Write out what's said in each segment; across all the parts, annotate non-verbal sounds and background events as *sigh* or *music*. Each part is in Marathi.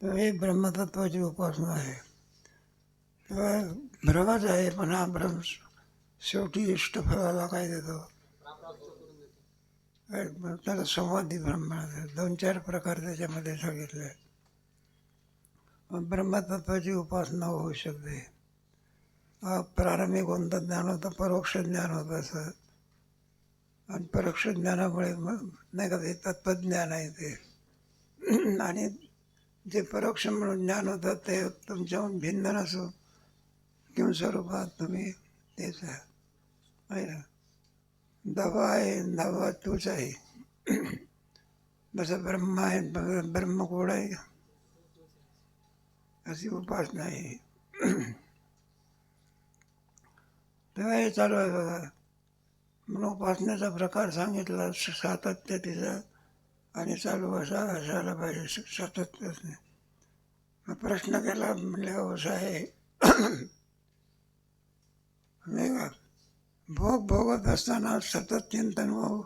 तर हे। ब्रह्मतत्वाची उपासना आहे तेव्हा भ्रमच आहे पण हा भ्रम शेवटी इष्टफळाला काय देतो त्याला संवादी ब्रह्म दोन चार प्रकार त्याच्यामध्ये सांगितले ब्रह्मतत्वाची उपासना होऊ शकते हा। प्रारंभिक कोणतं ज्ञान होतं परोक्ष ज्ञान होतं असं. आणि परोक्ष ज्ञानामुळे मग नाही का ते तत्त्वज्ञान आहे ते. आणि जे परोक्ष म्हणून ज्ञान होतं ते तुमच्याहून भिन्न नसो. किंवा स्वरूपात तुम्ही तेच आहे. ना? दवा आहे दवा तूच आहे. जसं ब्रह्म आहे ब- ब्रह्म आहे. अशी उपासना आहे. तेव्हा हे चालू आहे बघा. म्हणून उपासनेचा प्रकार सांगितला सातत्य तिचा. आणि चालू असा असायला पाहिजे सातत्य प्रश्न केला म्हणले असं आहे नाही का? भोग भोगत असताना सतत चिंतन भाऊ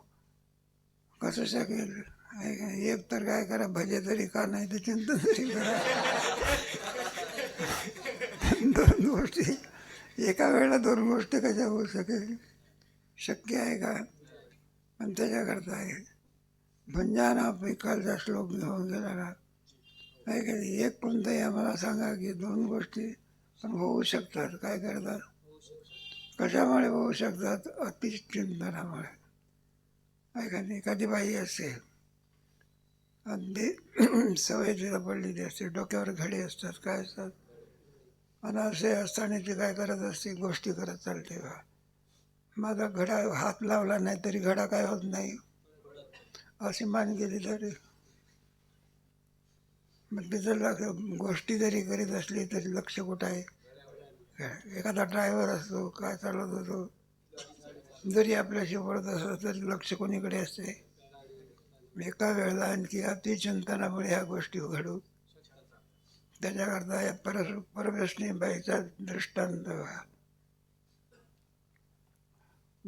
कसं शकेल? आहे का? एक तर काय करा भजे तरी का नाही तर चिंतन तरी करा. *laughs* दोन गोष्टी एका वेळेला दोन गोष्टी कशा होऊ शकेल? शक्य आहे का? पण त्याच्याकरता आहे. भंजान हा कालचा श्लोक घेऊन गेलेला. आहे का? नाही? एक कोणतंही आम्हाला सांगा की दोन गोष्टी पण होऊ शकतात. काय करतात? कशामुळे होऊ शकतात? अतिचिंतनामुळे. आहे का? नाही कधी बाई असते अगदी *clears throat* सवय तिला पडलेली असते डोक्यावर घडे असतात काय असतात? आणि असे असताना ती काय करत असते गोष्टी करत चालते बा माझा घडा हात लावला नाही तरी घडा काय होत नाही. अशी मान गेली तरी. मग तिचं लक्ष गोष्टी जरी करीत असली तरी लक्ष कुठं आहे? एखादा ड्रायव्हर असतो काय चालवत असतो जरी आपल्याशी बोलत असलं तरी लक्ष कोणीकडे असते? एका वेळेला आणखी अतिचिंतनामुळे ह्या गोष्टी घडू त्याच्याकरता या परस परवेशनी बाईचा दृष्टांत बघा.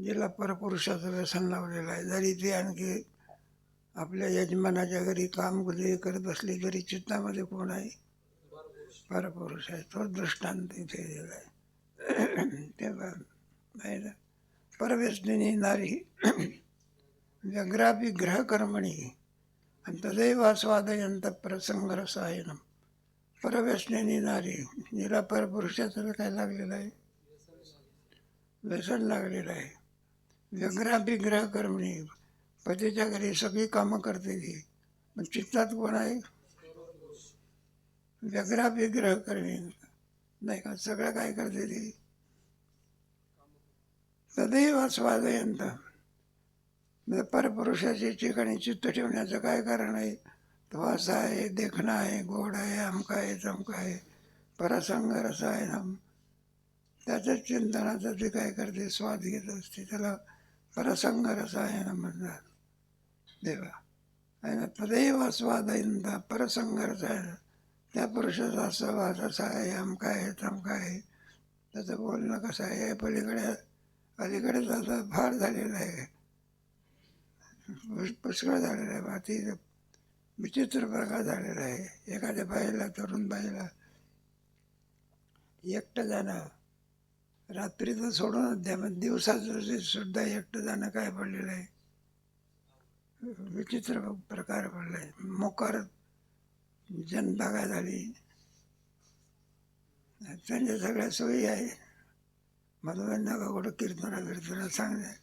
जिला परपुरुषाचं व्यसन लावलेलं आहे. जरी ती आणखी आपल्या यजमानाच्या घरी काम जरी करत असली तरी चित्तामध्ये कोण आहे? परपुरुष आहे. तो दृष्टांत इथे दिला आहे. तेव्हा नाही ना? परवेशनी नारी व्यग्रापी ग्रहकर्मणी आणि तदैव स्वादयंत परव्यसने रसायनम नारी जिला परपुरुषाचं काय लागलेलं आहे? व्यसन लागलेलं आहे. व्यग्राभिग्रह करणे पतीच्या घरी सगळी कामं करते ती. पण चित्तात कोण आहे? व्यग्राभिग्रह करणे नाही का? सगळं काय करते ती? तदैव स्वादयंत. परपुरुषाची ठिकाणी चित्त ठेवण्याचं काय कारण आहे? तो असा आहे देखणं आहे गोड आहे अमका आहे चमका आहे परसंग रस आहे नम त्याच्याच चिंतनाचं ते काय करते स्वाद घेत असते त्याला परसंग ना म्हणतात. देवा. आहे ना? तदैव स्वादयंत परसंग रसायन त्या पुरुषाचा सहवास असा आहे अमका आहे तमका आहे. त्याचं बोलणं कसं आहे? पलीकडे अलीकडे त्याचा फार झालेला आहे. पुष्कळ झालेलं आहे. माती विचित्र प्रकार झालेला आहे. एखाद्या बाईला तरुण बाईला एकटं जाणं रात्रीचं सोडून द्या मग दिवसाचं सुद्धा एकटं जाणं काय पडलेलं आहे? विचित्र प्रकार पडला आहे मोकार जनता झाली. त्यांच्या सगळ्या सोयी आहे. मधुबन का कुठं कीर्तना कीर्तना सांगणे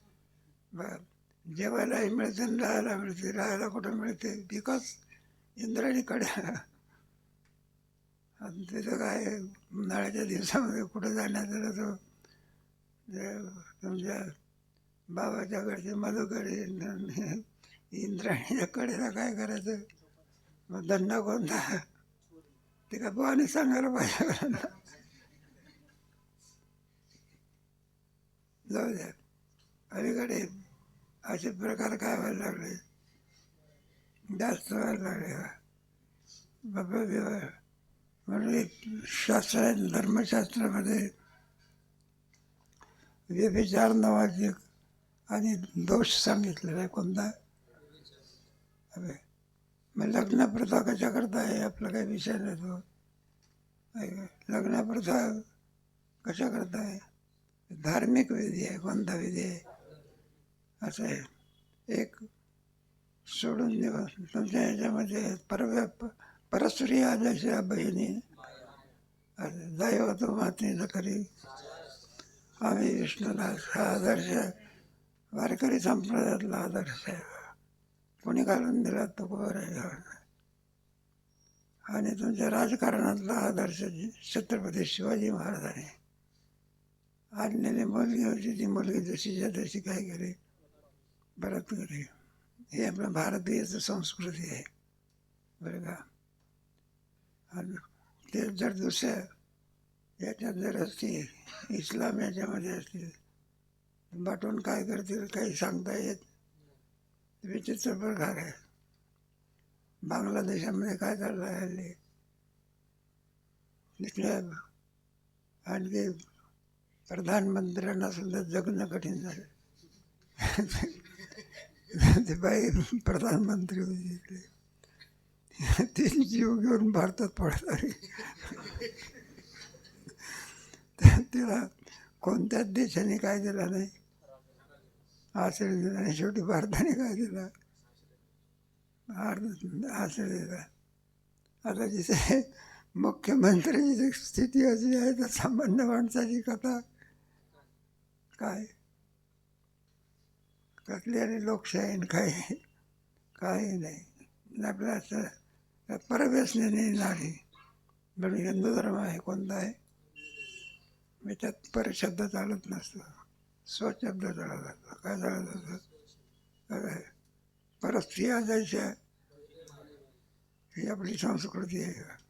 ब- जेवायलाही मिळते राहायला मिळते. राहायला कुठं मिळते? बिकॉज इंद्राणीकडे. आणि तिथं काय उन्हाळ्याच्या दिवसामध्ये कुठं जाण्याचं तो तुमच्या बाबाच्याकडचे मधुकडे इंद्राणीच्या कडेला काय करायचं? मग धंदा कोणता? ते का बुवाने सांगायला पाहिजे जाऊ द्या. अलीकडे असे प्रकार काय व्हायला लागले? जास्त व्हायला लागले बाबा विवाह म्हणजे शास्त्र धर्मशास्त्रामध्ये व्यभिचार नावाचे आणि दोष सांगितलेला आहे कोणता? अबे, मग लग्न प्रथा कशा करता आहे आपला काही विषय नाही तो. लग्न प्रथा कशा करता आहे धार्मिक विधी आहे कोणता विधी आहे? असं आहे. एक सोडून देवा. तुमच्या ह्याच्यामध्ये परव्या परस्त्री आल्याशिवाय बहिणी. दैव तो माती खरी आम्ही विष्णुदास हा आदर्श वारकरी संप्रदायातला आदर्श आहे. कोणी घालून दिला तो बरोबर आणि तुमच्या राजकारणातला आदर्श छत्रपती शिवाजी महाराजांनी आणलेली मुलगी होती. ती मुलगी जशीच्या तशी काय केली? परत केली हे आपलं भारतीयचं संस्कृती आहे. बरं का? आणि ते जर दुसऱ्या याच्यात जर असतील इस्लाम याच्यामध्ये असतील बाटून काय करतील काही सांगता येत विचित्र प्रकार आहे. बांगलादेशामध्ये काय चाललं आहे हल्ली? तिथल्या आणखी प्रधानमंत्र्यांना सुद्धा जगणं कठीण झालं. बाई प्रधानमंत्री होती इकडे ती जीव घेऊन भारतात पडत आली तर तिला कोणत्याच देशाने काय दिला नाही. आश्रय दिला आणि शेवटी भारताने काय दिला? भारत आश्रय दिला. आता जिथे मुख्यमंत्र्याची स्थिती अशी आहे, तर सामान्य माणसाची कथा काय? कसली लोकशाही आणि काही नाही. आपल्या परव्यसने नाही पण हिंदू धर्म आहे कोणता आहे? मी त्यात परशब्द चालत नसतो. स्वशब्द चालत असतो. काय चालत असतो? काय परस्त्रिया जायच्या. ही आपली संस्कृती आहे.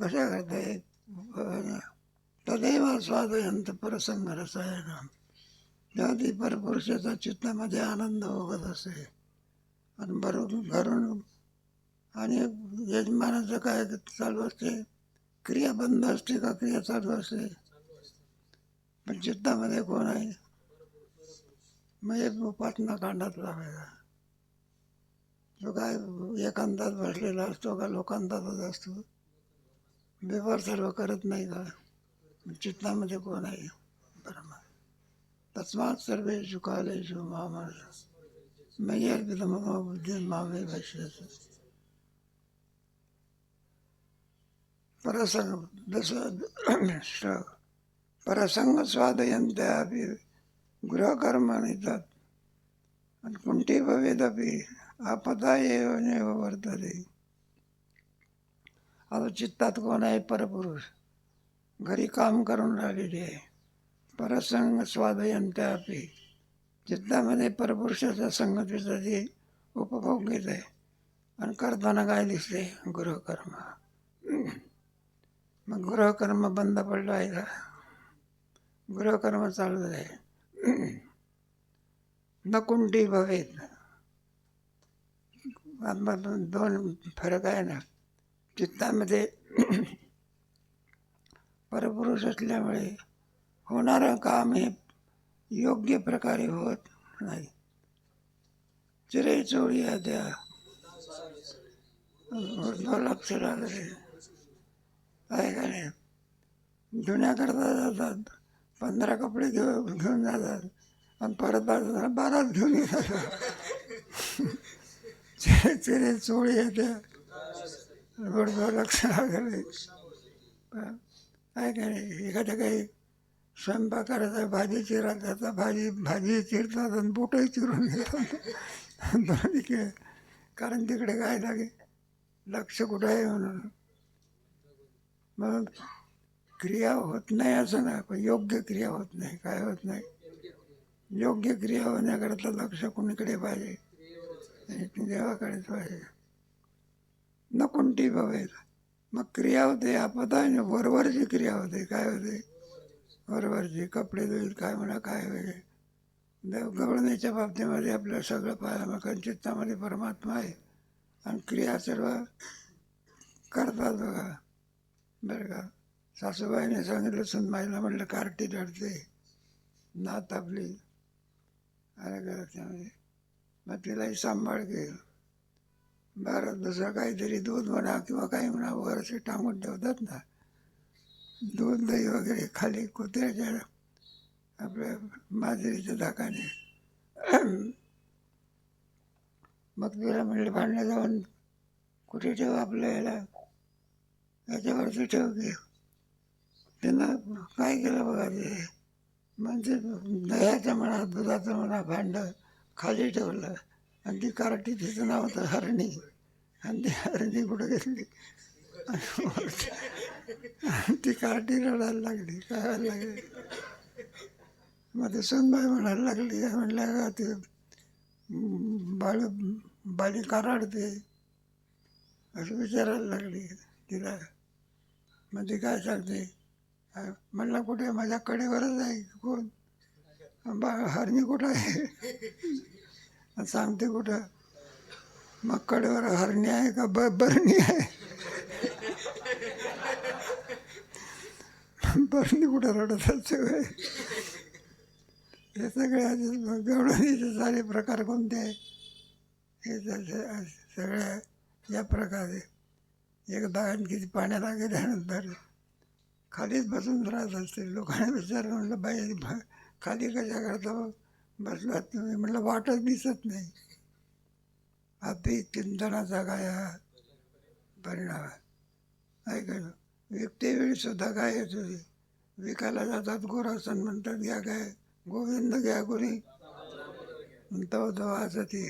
कशा करता येत तदेव स्वादयंत प्रसंग रसायन तेव्हा ती परपुरुषाचा चित्तामध्ये आनंद होत असे। आणि बरोबर घरून आणि यजमानाचं काय चालू असते? क्रिया बंद असते का? क्रिया चालू असते? पण चित्तामध्ये कोण आहे? मग एक उपासना कांडात लावायचा। तो काय एकांतात बसलेला असतो का लोकांतातच असतो? व्यवहार सर्व करत नाही का? चित्तामध्ये कोण आहे? बरोबर. तस्मात सर्वेषु कालेषु मामर मय्यर्पित मम बुद्धी मामे भाष्याचं परसंग दस *clears throat* परसंग स्वादयंत्या अपि तत्। नेतात भवेदपि आपदा एव नैव वर्तते। आता चित्तात कोण आहे? परपुरुष। घरी काम करून राहिलेली आहे. परसंग स्वादयंत्या अपि चित्तामध्ये परपुरुषाच्या संगतीचा जे उपभोग घेत आहे. आणि करताना काय दिसते? गृहकर्म. मग गृहकर्म बंद पडलं आहे का? गृहकर्म चालू आहे. न भवेत. दोन फरक आहे ना. चित्तामध्ये परपुरुष असल्यामुळे होणारं काम हे योग्य प्रकारे होत नाही. चिरे चोळी द्या लक्ष लागले. आहे का नाही? धुण्याकरता जातात. पंधरा कपडे घेऊन घेऊन जातात. आणि परत बारा- बाराच घेऊन येतात. चिरे चिरे चोळी येत्या बरोबर लक्ष लागले. काय काय नाही एखाद्या काही स्वयंपाक करायचा भाजी चिरा त्याचा भाजी भाजी चिरतात आणि बोटही चिरून घेतात. तिकडे के कारण तिकडे काय लागे? लक्ष कुठं आहे म्हणून? मग क्रिया होत नाही असं नाही पण योग्य क्रिया होत नाही. काय होत नाही? योग्य क्रिया होण्याकरता लक्ष कुणीकडे पाहिजे? देवाकडेच पाहिजे. न कोणती बाबा मग क्रिया होते आपदा आणि वरवरची क्रिया होते काय होते? वरवरची कपडे धुईल काय म्हणा काय होईल देव गवळणीच्या बाबतीमध्ये आपलं सगळं पाहायला मग कारण चित्तामध्ये परमात्मा आहे. आणि क्रिया सर्व करतात बघा. बरं का? सासूबाईने सांगितलं सुनबाईला म्हटलं कार्टी रडते. नात आपली. अरे का त्यामध्ये मग तिलाही सांभाळ घेईल बरं दुसरं काहीतरी दूध म्हणा किंवा काही म्हणा वरचे टांगून ठेवतात ना. दूध दही वगैरे खाली कुत्र्याच्या आपल्या माजरीच्या धाकाने मग तिला म्हणले भांडणं जाऊन कुठे ठेव आपल्या याला? याच्यावरती ठेव की. त्यांना काय केलं बघा ते? म्हणजे दह्याचं म्हणा दुधाचं म्हणा भांडं खाली ठेवलं. आणि ती काराटी तिचं नाव होतं हरणी. आणि ती हरणी कुठं घेतली आणि ती कार्टी रडायला लागली काय व्हायला लागली. मग ते सोनबाई म्हणायला लागली म्हणलं का ते बाळ बालिका काराडते. असं विचारायला लागली तिला. मग ती काय सांगते? म्हणलं कुठे? माझ्या कडेवरच आहे कोण? बा हरणी कुठं आहे? सांगते कुठं? मग कडेवर हरणी आहे का ब बरणी आहे? बरणी कुठं रडत असते होय? हे सगळे गवळणीचे सारे प्रकार कोणते आहे? हे सगळ्या या प्रकारे. एकदा आणखी पाण्याला गेल्यानंतर खालीच बसून राहत असते लोकांना विचारलं म्हटलं बाई भा- खाली कशा करता बसलात तुम्ही म्हटलं वाटच दिसत नाही. अति चिंतनाचा काय हा परिणाम आहे ऐकायला विकते सुद्धा काय येत होती विकायला जातात गोरासन म्हणतात घ्या काय? गोविंद घ्या कोणी. तो तो असं ती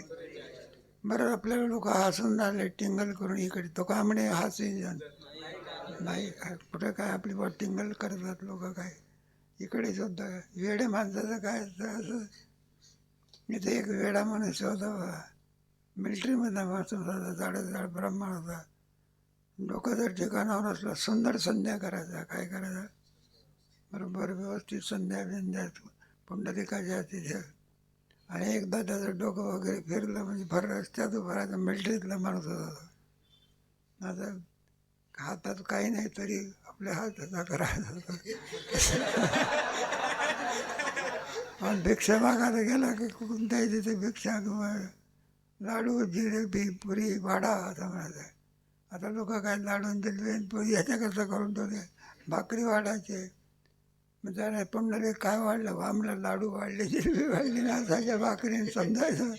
बरं आपल्याला लोक हसून झाले टिंगल करून इकडे. तो का म्हणे हसी नाही काय कुठं काय आपली बा टिंगल करतात लोक काय? इकडे सुद्धा. वेडे माणसाचं काय असं? इथे एक वेडा माणूस होता बघा मिलिटरीमध्ये माणूस होता झाड ब्राह्मण होता. जर ठिकाणावर असलं सुंदर संध्या करायचा. काय करायचा? बरोबर व्यवस्थित संध्या बिंध्या पुंडलिकाच्या तिथे. आणि एकदा त्याचं डोकं वगैरे फिरलं म्हणजे भर रस्त्यात भरायचं राहायचं माणूस होता आता हातात काही नाही तरी आपल्या हाताचा करायचा. आणि भिक्षा मागायला गेला की कोणत्याही तिथे भिक्षा? किंवा लाडू जिलेबी पुरी वाडा असं म्हणायचं. आता लोक काय लाडू जिलेबी पुरी ह्याच्या कसं करून ठेवले? भाकरी वाढायचे. मग त्याने पुंडले काय वाढलं? वामला लाडू वाढले जिलेबी वाढली नासाच्या भाकरीने समजायचं.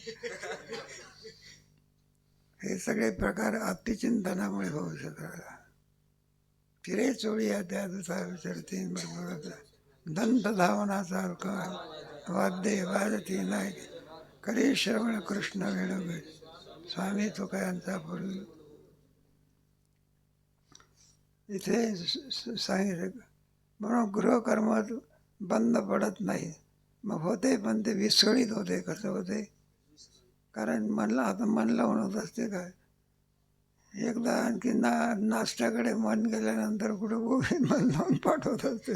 हे सगळे प्रकार अतिचिंतनामुळे होऊ शकतात. फिरे चोळी त्या दुसरा विचारतीन बरोबर दंत धावनासारखा वाद्य वाजती नाही करी श्रवण कृष्ण वेणुगे स्वामी तुकायांचा पूर्वी इथे सांगितलं. म्हणून गृहकर्म बंद पडत नाही. मग होते पण ते विस्कळीत होते कसं होते? कारण मनला आता मन लावून होत असते काय? एकदा आणखी ना नाश्त्याकडे मन गेल्यानंतर कुठं गोविंद मन लावून पाठवत असते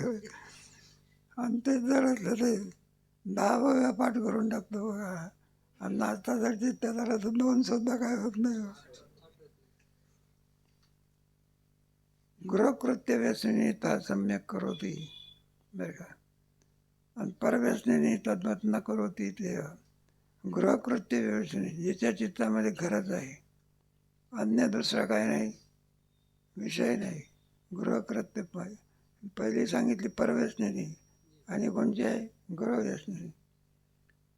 आणि ते जर ते दहा वेळा पाठ करून टाकतो बघा. आणि नाश्ता जर चित्त झाला तर दोन सुद्धा काय होत नाही हो. गृहकृत्य व्यसनी सम्यक करोती बरं का? आणि परव्यसनी तद्वत न करोती ते. गृहकृत्य व्यसनी ज्याच्या चित्तामध्ये खरंच आहे. अन्य दुसरा काय नाही? विषय नाही. गृहकृत्य पाय पहिली सांगितली परव्यसनी आणि कोणची आहे गृहव्यसनी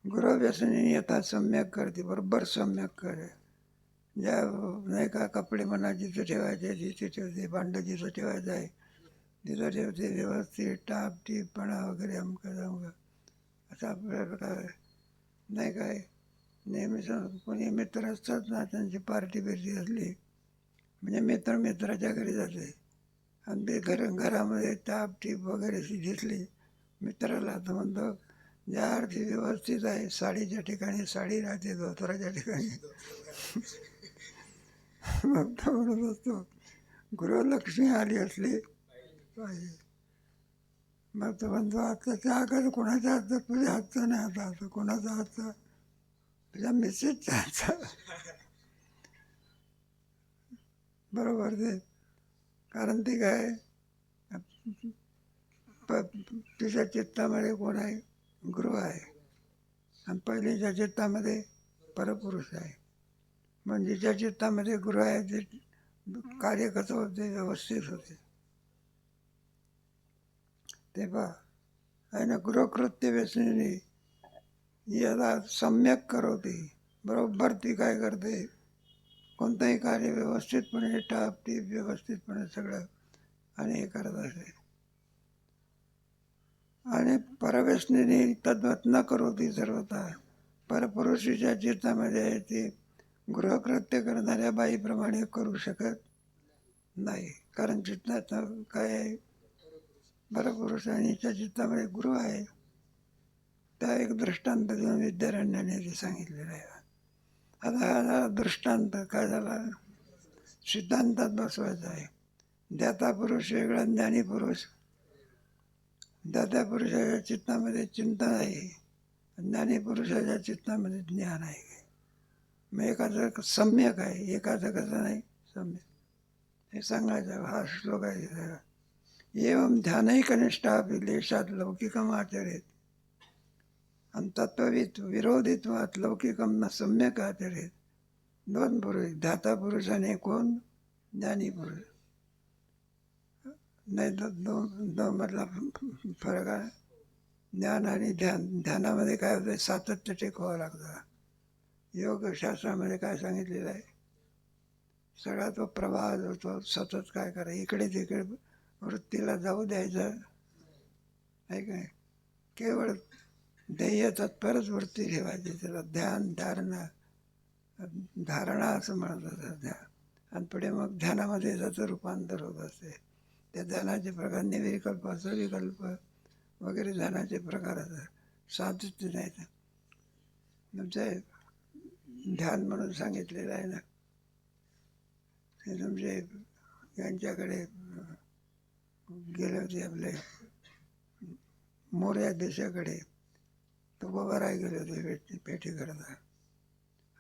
गृहव्यसनी यथा सम्यक करते बरोबर सम्यक करे. ज्या नाही का कपडे म्हणा जिथं ठेवायचे जिथे ठेवते भांडं जिथं ठेवायचं आहे तिथं ठेवते व्यवस्थित टाप टीपणा वगैरे अमकं जमकं असं आपल्या प्रकार नाही काय नेहमीच कोणी मित्र असतात ना त्यांची पार्टी बिर्टी असली म्हणजे मित्र मित्राच्या घरी जाते. आणि ते घर घरामध्ये टाप टीप वगैरे अशी दिसली मित्राला तर म्हणतो ज्या अर्थी व्यवस्थित आहे. साडीच्या ठिकाणी साडी राहते धोतराच्या ठिकाणी. मग तो म्हणत असतो गृहलक्ष्मी आली असली पाहिजे. मग तो म्हणतो आता त्या आकाश कोणाच्या हातचा तुझ्या हातचा नाही आता आता कोणाचा हातचा? तुझ्या मिसेसच्या हातचा. बरोबर ते. कारण ते काय? प तिच्या चित्तामध्ये कोण आहे? गृह आहे. आणि पहिलीच्या चित्तामध्ये परपुरुष आहे. म्हणजे ज्या चित्तामध्ये गृह आहे ते कार्य कसं होते व्यवस्थित होते. ते पहा. आणि गृहकृत्य व्यसनी याला सम्यक करवते. बरोबर ती काय करते? कोणतंही कार्य व्यवस्थितपणे टापते व्यवस्थितपणे सगळं आणि हे करत असते आणि परवेशनीने तद्वत न करोती सर्वता परपुरुषीच्या चित्तामध्ये आहे ते. गृहकृत्य करणाऱ्या बाईप्रमाणे करू शकत नाही. कारण चित्तात काय आहे? परपुरुष आणि चित्तामध्ये गृह आहे. त्या एक दृष्टांत देऊन विद्यारण्याने ते सांगितलेलं आहे. आता हा झाला दृष्टांत काय झाला? सिद्धांतात बसवायचा आहे. ज्ञाता पुरुष वेगळा ज्ञानी पुरुष दादा पुरुषाच्या चित्तामध्ये चिंतन आहे ज्ञानी पुरुषाच्या चित्तामध्ये ज्ञान आहे. मग एकाचं सम्यक आहे एकाचं कसं नाही सम्यक. हे सांगायचं हा श्लोक आहे तिथं. एवं ध्यानही कनिष्ठापि लेशात लौकिकम आचरेत. आणि तत्ववित विरोधित्वात लौकिकम न सम्यक आचरेत. दोन पुरुष ध्याता पुरुष आणि कोण? ज्ञानी पुरुष. नाही दो दोन दोन मधला फरक आहे. ज्ञान आणि ध्यान ध्यानामध्ये काय होतं सातत्य टिकवावं लागतं. योगशास्त्रामध्ये काय सांगितलेलं आहे? सगळा तो प्रवाह जो तो सतत काय करा? इकडे तिकडे वृत्तीला जाऊ द्यायचं. आहे काय केवळ ध्येय तत्परच वृत्ती ठेवायची. त्याला ध्यान धारणा धारणा असं म्हणत होतं ध्यान आणि पुढे मग ध्यानामध्ये त्याचं रूपांतर होत असते. त्या ध्यानाचे प्रकार निविकल्प सविकल्प वगैरे ध्यानाचे प्रकार असतात सातत्य नाही तर तुमचे ध्यान म्हणून सांगितलेलं आहे ना. ते तुमचे यांच्याकडे गेले होते आपले मोर्या देशाकडे. तो गोबराय गेले होते भेटी पेटी करता.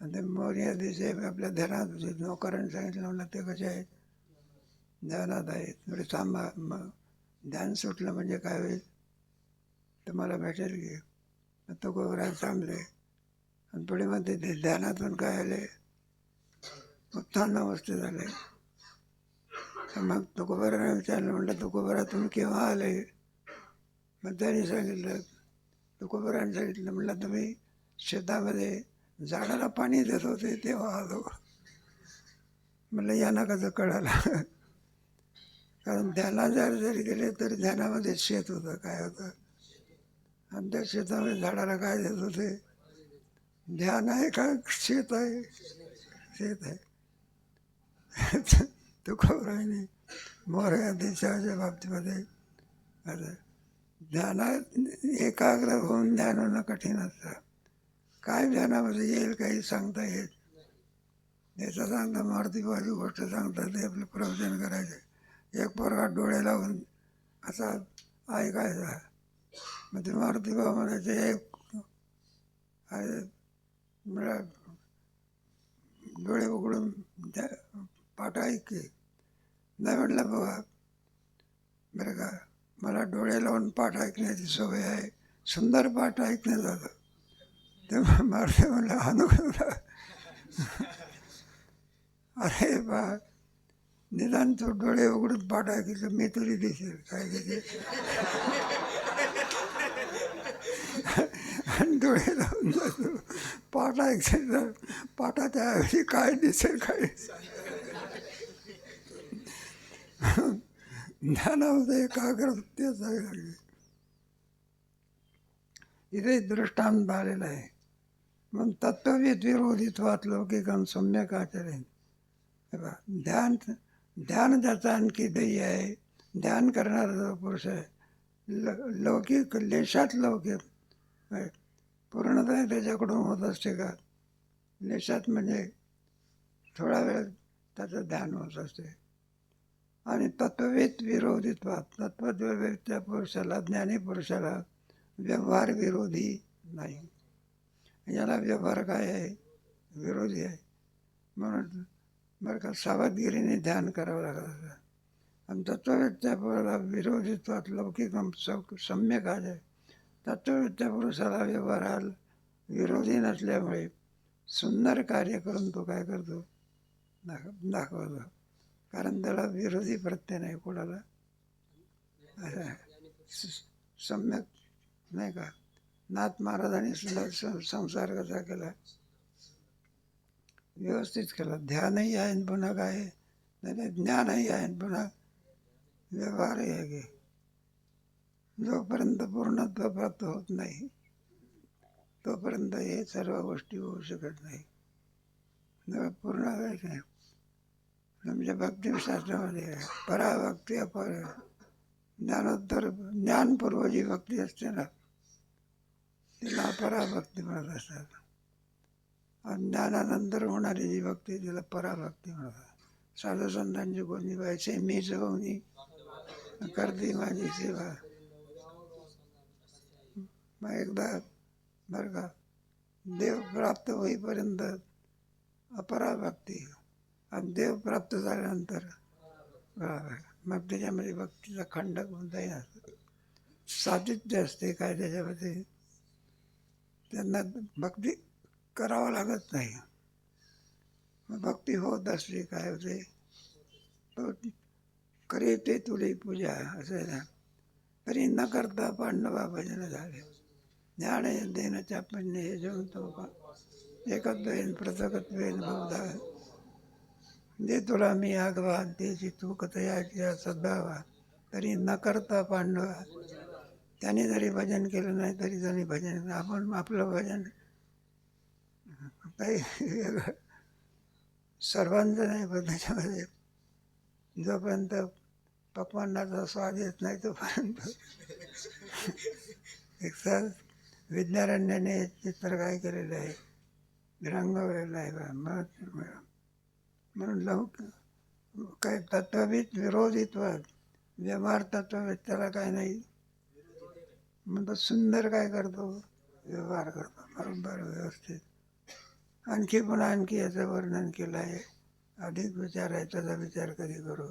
आणि ते मोर्या देश आपल्या ध्यानात होते. नोकरांनी सांगितलं म्हणलं ते कसे आहेत? ध्यानात आहेत थोडे थांबा मग ध्यान सुटलं म्हणजे काय होईल? तुम्हाला भेटेल की. मग तो थांबले. आणि पुढे मग ते ध्यानातून काय आले? उत्थान अवस्थे झाले. मग तुकोबराने विचारलं म्हटलं तुकोबरा तुम्ही केव्हा आले? मग त्यांनी सांगितलं तुकोबराने सांगितलं म्हटलं तुम्ही शेतामध्ये झाडाला पाणी देत होते तेव्हा आलो. म्हटलं यांना कसं कळालं. कारण ध्याना जर जरी गेले तरी ध्यानामध्ये शेत होतं काय होतं? आणि त्या शेतामध्ये झाडाला काय देत होते? ध्यान आहे का? शेत आहे. शेत आहे. तो खबर तुकोबराने मोरया देशाच्या बाबतीमध्ये. आता ध्यानात एकाग्र होऊन ध्यान होणं कठीण असतं. काय ध्यानामध्ये येईल काही सांगता येत? याचं सांगता मारुती बाजू गोष्ट सांगतात ते आपलं प्रवचन करायचं. एक पोरगा डोळे लावून असा ऐकायचा. मग ते मारुती बाबा म्हणायचे एक अरे मला डोळे उघडून त्या पाठ ऐक नाही म्हटलं बाबा बरं का मला डोळे लावून पाठ ऐकण्याची सवय आहे. सुंदर पाठ ऐकण्यात जातं तेव्हा मारुती म्हणलं अनुग्रह. अरे बा निदान तो डोळे उघडून पाठ ऐकलं मी तरी दिसेल. काय किती आणि डोळे लावून जातो पाठ ऐकते तर पाठाच्या ऐवजी काय दिसेल काय? ध्यानामध्ये एकाग्रते जावी लागली. इथे दृष्टांत आलेला आहे. मग तत्ववेद विरोधित्वात लौकिकम सम्यक आचरेन हे पहा, ध्यान ध्यान त्याचा आणखी ध्येय आहे. ध्यान करणारा जो पुरुष आहे. ल लौकिक लेशात लौकिक. पूर्णतः त्याच्याकडून होत असते का? लेशात म्हणजे थोडा वेळ त्याचं ध्यान होत असते. आणि तत्ववेद विरोधित्वात तत्ववेद पुरुषाला ज्ञानी पुरुषाला व्यवहार विरोधी नाही. याला व्यवहार काय आहे? विरोधी आहे. म्हणून बरं का सावधगिरीने ध्यान करावं लागत असं आणि तत्ववेत्त्याला विरोधित्वात लौकिक सम्यक आले तत्ववेत्त्या पुरुषाला व्यवहाराला विरोधी नसल्यामुळे सुंदर कार्य करून तो काय करतो? दाख दाखवतो. कारण त्याला विरोधी प्रत्यय नाही कोणाला. असं स- सम्यक नाही का? नाथ महाराजांनी सुद्धा संसार कसा केला? व्यवस्थित केला. ध्यानही आहे आणि पुन्हा काय? नाही ज्ञानही आहे आणि पुन्हा व्यवहारही आहे. गे जोपर्यंत पूर्णत्व प्राप्त होत नाही तोपर्यंत हे सर्व गोष्टी होऊ शकत नाही. पूर्ण आहे काय नाही. म्हणजे भक्तिशास्त्रामध्ये पराभक्ती अपर ज्ञानोत्तर ज्ञानपूर्व जी भक्ती असते ना तिला पराभक्ती म्हणत असतात. ज्ञानानंतर होणारी जी भक्ती तिला पराभक्ती म्हणतात. साधू संतांची कोणी व्हायचे मी होऊनी करते माझी सेवा. मग एकदा बरं का देव प्राप्त होईपर्यंत अपराभक्ती. आणि देव प्राप्त झाल्यानंतर मग त्याच्यामध्ये भक्तीचा खंड कोणताही नसतो. सातित्य असते काय त्याच्यामध्ये. त्यांना भक्ती करावं लागत नाही. मग भक्ती होत असली काय होते? तो करे ते तुले पूजा असं ना? तरी न करता पांडवा भजन झाले. ज्ञान देण्याच्या चापण्य हे जेवण तो एकत्वेन पृथकत्वेन बहुधा. जे तुला मी आगवा त्याची तू कथया सद्भावा. तरी न करता पांडवा. त्याने जरी भजन केलं नाही तरी त्यांनी भजन आपण आपलं भजन काही वेगळं सर्वांचं नाही पण त्याच्यामध्ये जोपर्यंत पकवानाचा स्वाद येत नाही तोपर्यंत एक तर विद्यारण्याने चित्र काय केलेलं आहे रंगवलेलं आहे मग म्हणून लौक काय तत्ववित विरोधित्व व्यवहार तत्ववित त्याला काय नाही. मग तो सुंदर काय करतो? व्यवहार करतो. बरोबर व्यवस्थित. आणखी पण आणखी याचं वर्णन केलं आहे. अधिक विचार आहे त्याचा विचार कधी करू?